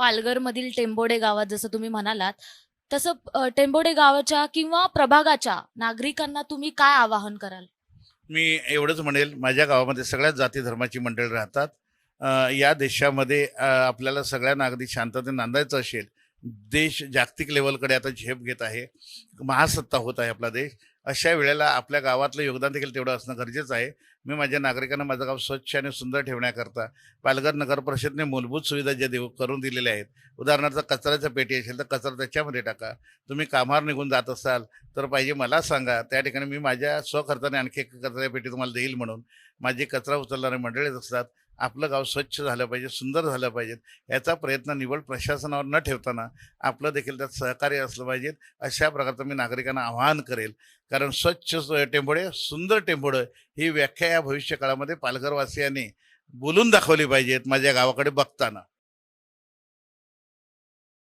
पालघरमधील टेंबोडे गावात जसं तुम्ही म्हणालात तसं टेंबोडे गावाच्या किंवा प्रभागाच्या नागरिकांना तुम्ही काय आवाहन कराल? मी एवढंच म्हणेल माझ्या गावामध्ये सगळ्याच जाती धर्माची मंडळी राहतात. या देशामध्ये आपल्याला सगळ्यांना अगदी शांततेने नांदायचं असेल देश जागतिक लेवलकडे आता झेप घेत आहे. महासत्ता होत आहे आपला देश. अशा वेळेला आपल्या गावातलं योगदान देखील तेवढं असणं गरजेचं आहे. मी माझ्या नागरिकांना माझं गाव स्वच्छ आणि सुंदर ठेवण्याकरता पालघर नगर परिषदने मूलभूत सुविधा ज्या देऊ करून दिलेल्या आहेत उदाहरणार्थ कचऱ्याचं पेटी असेल तर कचरा त्याच्यामध्ये टाका. तुम्ही कामावर निघून जात असाल तर पाहिजे मला सांगा. त्या ठिकाणी मी माझ्या स्वखर्चाने आणखी एक कचऱ्या पेटी तुम्हाला देईल म्हणून. माझी कचरा उचलणारे मंडळीच असतात. आपलं गाव स्वच्छ झालं पाहिजे सुंदर झालं पाहिजे याचा प्रयत्न निवड प्रशासनावर न ठेवताना आपलं देखील त्यात सहकार्य असलं पाहिजे अशा प्रकारचं मी नागरिकांना आवाहन करेल. कारण स्वच्छ टेंभोडे सुंदर टेंभोडं ही व्याख्या या भविष्यकाळामध्ये पालघरवासियांनी बोलून दाखवली पाहिजेत माझ्या गावाकडे बघताना.